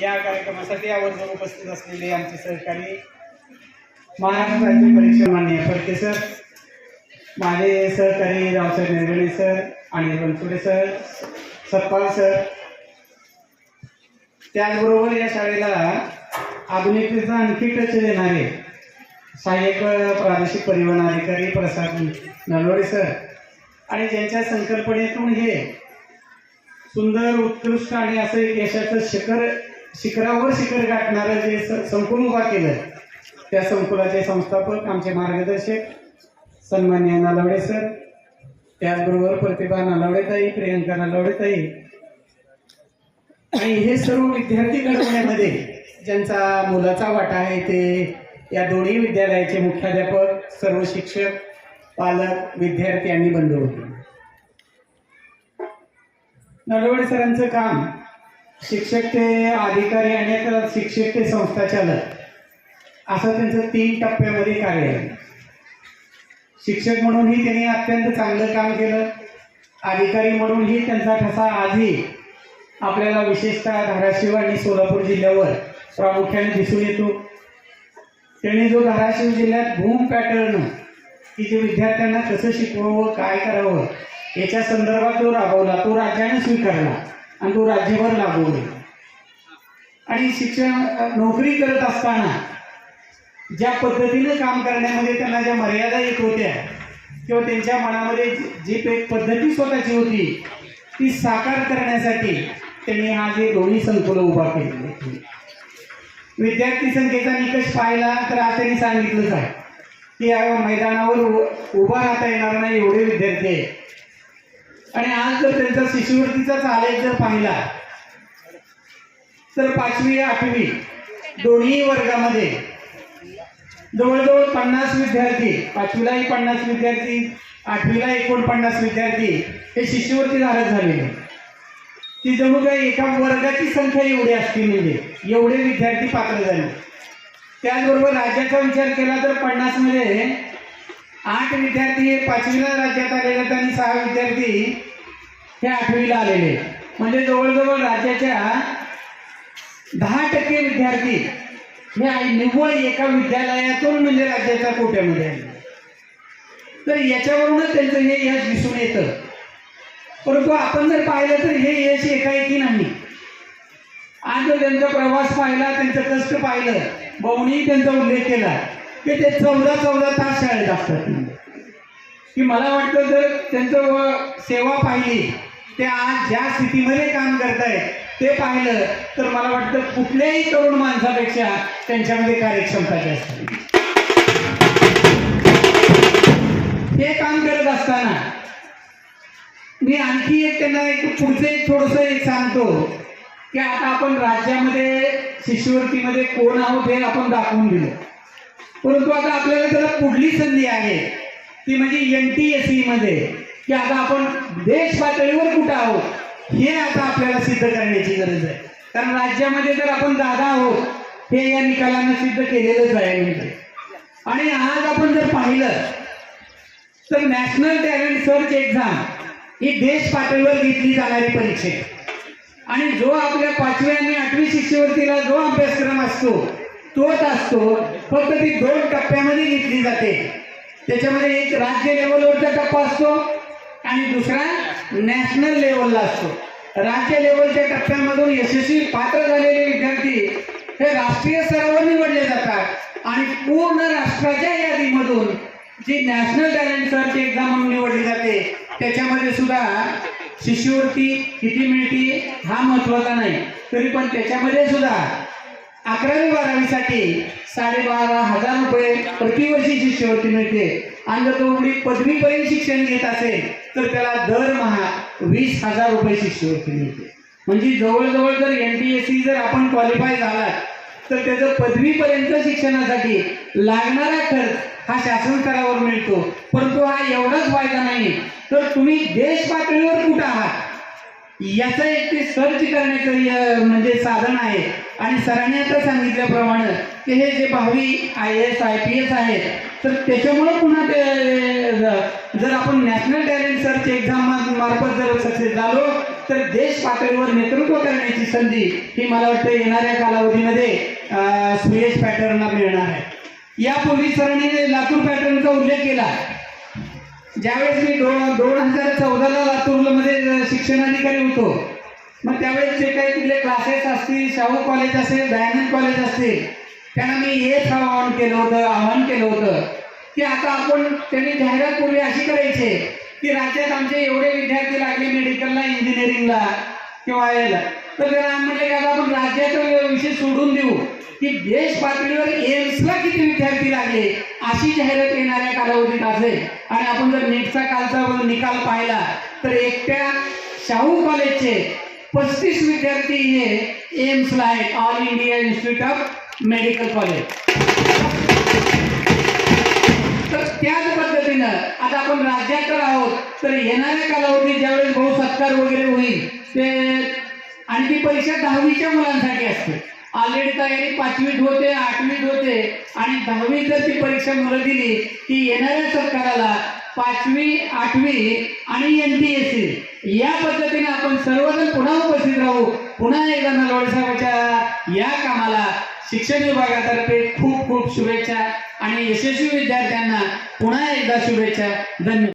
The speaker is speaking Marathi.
या कार्यक्रमासाठी आवर्जून उपस्थित असलेले आमचे सहकारी महाराष्ट्र राज्य परीक्षा मान्य फडके सर माझे सहकारी रावसाहेब निर्गणे सर आणि बनसुडे सर सतपाल सर. त्याचबरोबर या शाळेला आधुनिकतेचा आणखी टच देणारे सहाय्यक प्रादेशिक परिवहन अधिकारी प्रसाद नलवडे सर आणि ज्यांच्या संकल्पनेतून हे सुंदर उत्कृष्ट आणि असं एक यशाचं शिखर शिखरावर शिखर गाठणारं जे संकुल उभा केलं त्या संकुलाचे संस्थापक आमचे मार्गदर्शक सन्मान्य नलवडे सर त्याचबरोबर प्रतिभा नलवडेताई प्रियंका नलवडेताई. आणि हे सर्व विद्यार्थी घडवण्यामध्ये ज्यांचा मुलाचा वाटा आहे ते या दोन्ही विद्यालयाचे मुख्याध्यापक सर्व शिक्षक पालक विद्यार्थी आणि बंधू होते. नलवडे सरांचं काम शिक्षक ते अधिकारी आणि शिक्षक ते संस्था चालक. असं त्यांचं तीन टप्प्यामध्ये कार्य आहे. शिक्षक म्हणूनही त्यांनी अत्यंत चांगलं काम केलं. अधिकारी म्हणूनही त्यांचा ठसा आजही आपल्याला विशेषतः धाराशिव आणि सोलापूर जिल्ह्यावर प्रामुख्याने दिसून येतो. त्यांनी जो धाराशिव जिल्ह्यात भूम पॅटर्न की जे विद्यार्थ्यांना कसं शिकवावं काय करावं याच्या संदर्भात तो राबवला तो राज्याने स्वीकारला. आणि तो राज्यभर लागू आणि शिक्षण नोकरी करत असताना ज्या पद्धतीनं काम करण्यामध्ये त्यांना ज्या मर्यादा येत होत्या किंवा त्यांच्या मनामध्ये जी एक पद्धती स्वतःची होती ती साकार करण्यासाठी त्यांनी हा जे दोन्ही संकुलं उभा केले विद्यार्थी संख्येचा निकष पाहिला तर आज त्यांनी सांगितलंच आहे की या मैदानावर उभा राहता येणार नाही एवढे विद्यार्थी आहेत. आणि आज जर त्यांचा शिष्यवृत्तीचाच आलेख जर पाहिला तर पाचवी आठवी दोन्ही वर्गामध्ये जवळजवळ पन्नास विद्यार्थी पाचवीलाही पन्नास विद्यार्थी आठवीला एकोणपन्नास विद्यार्थी हे शिष्यवृत्ती धारक झालेले ती जणू काही एका वर्गाची संख्या एवढी असते म्हणजे एवढे विद्यार्थी पात्र झाले. त्याचबरोबर राज्याचा विचार केला तर पन्नासमध्ये आठ विद्यार्थी हे पाचवीला राज्यात आलेले आहेत आणि सहा विद्यार्थी हे आठवीला आलेले आहेत. म्हणजे जवळजवळ राज्याच्या दहा टक्के विद्यार्थी हे निव्वळ एका विद्यालयातून म्हणजे राज्याच्या कोट्यामध्ये आले तर याच्यावरूनच त्यांचं हे यश दिसून येतं. परंतु आपण जर पाहिलं तर हे यश एकाएकी नाही. आज जर त्यांचा प्रवास पाहिला त्यांचं कष्ट पाहिलं भाऊनी त्यांचा उल्लेख केला. की ते चौदा चौदा तास शाळेत असतात की मला वाटतं जर त्यांचं व सेवा पाहिली ते आज ज्या स्थितीमध्ये काम करतायत ते पाहिलं तर मला वाटतं कुठल्याही तरुण माणसापेक्षा त्यांच्यामध्ये कार्यक्षमता जास्त हे काम करत असताना मी आणखी एक त्यांना एक पुढचं एक थोडस एक सांगतो की आता आपण राज्यामध्ये शिष्यवृत्तीमध्ये कोण आहोत हे आपण दाखवून दिलं. परंतु आता आपल्याला त्याला पुढली संधी आहे. ती म्हणजे एन टी एस सी मध्ये. की आता आपण देश पातळीवर कुठं आहोत हे आता आपल्याला सिद्ध करण्याची गरज आहे. कारण राज्यामध्ये जर आपण दादा आहोत हे या निकालानं सिद्ध केलेलंच आहे म्हणजे. आणि आज आपण जर पाहिलं तर नॅशनल टॅलेंट सर्च एक्झाम ही देश पातळीवर घेतली जाणारी परीक्षा आणि जो आपल्या पाचव्या आणि आठवी शिष्यवृत्तीला जो अभ्यासक्रम असतो तोच असतो. फक्त ती दोन टप्प्यामध्ये घेतली जाते. त्याच्यामध्ये एक राज्य लेवलवरचा टप्पा असतो आणि दुसरा नॅशनल लेवलला असतो. राज्य लेवलच्या टप्प्यामधून यशस्वी पात्र झालेले विद्यार्थी हे राष्ट्रीय स्तरावर निवडले जातात. आणि पूर्ण राष्ट्राच्या यादीमधून जी नॅशनल टॅलेंट सर्च एक्झाम म्हणून निवडली जाते त्याच्यामध्ये सुद्धा शिष्यवृत्ती किती मिळते हा महत्त्वाचा नाही. तरी पण त्याच्यामध्ये सुद्धा अकरावी बारावीसाठी साडेबारा हजार रुपये प्रतिवर्षी शिष्यवृत्ती मिळते. आणि जर तो मुली पदवीपर्यंत शिक्षण घेत असेल तर त्याला दरमहा वीस हजार रुपये शिष्यवृत्ती मिळते. म्हणजे जवळजवळ जर एन टी एस सी जर आपण क्वालिफाय झाला तर त्याचं पदवीपर्यंत शिक्षणासाठी लागणारा खर्च हा शासन स्तरावर मिळतो. परंतु हा एवढाच फायदा नाही. तर तुम्ही देश पातळीवर कुठं आहात? याचं एक ते सर्च करण्याचं म्हणजे साधन आहे. आणि सरांनी आता सांगितल्याप्रमाणे की हे जे भावी I S I P S आहेत तर त्याच्यामुळे पुन्हा ते जर आपण नॅशनल टॅलेंट सर्च एक्झाम मार्फत जर सक्सेस झालो तर देश पातळीवर नेतृत्व करण्याची संधी ही मला वाटतं येणाऱ्या कालावधीमध्ये सुयश पॅटर्नला मिळणार आहे. यापूर्वी सरांनी लातूर पॅटर्नचा उल्लेख केला. ज्यावेळेस मी दोन दोन हजार चौदाला लातूरमध्ये शिक्षणाधिकारी होतो मग त्यावेळेस जे काही तिथले क्लासेस असतील शाहू कॉलेज असेल दयानंद कॉलेज असतील त्यांना मी हेच आवाहन केलं होतं आवाहन केलं होतं की आता आपण त्यांनी जाहिरात पूर्वी अशी करायची की राज्यात आमचे एवढे विद्यार्थी लागले मेडिकलला इंजिनिअरिंगला किंवा यायला तर त्यांना म्हटलं की आता आपण राज्याचा विषय सोडून देऊ. की देश पातळीवर एम्सला किती विद्यार्थी लागले अशी जाहिरात येणाऱ्या कालावधीत असेल. आणि आपण जर नीटचा कालचा निकाल पाहिला तर एकट्या शाहू कॉलेजचे पस्तीस विद्यार्थी हे एम्सला आहेत All India Institute of Medical College तर त्याच पद्धतीनं आता आपण राज्यात तर आहोत तर येणाऱ्या कालावधीत ज्यावेळेस भाऊ सत्कार वगैरे होईल ते आणि ती परीक्षा दहावीच्या मुलांसाठी असते ऑलरेडी तयारी पाचवीत होते आठवीत होते. आणि दहावी जर ती परीक्षा मुलं दिली की येणाऱ्या सरकाराला पाचवी आठवी आणि एन टी एस सी या पद्धतीने आपण सर्वजण पुन्हा उपस्थित राहू. पुन्हा एकदा नलवाडी साहेबांच्या या कामाला शिक्षण विभागातर्फे खूप खूप शुभेच्छा आणि यशस्वी विद्यार्थ्यांना पुन्हा एकदा शुभेच्छा. धन्यवाद.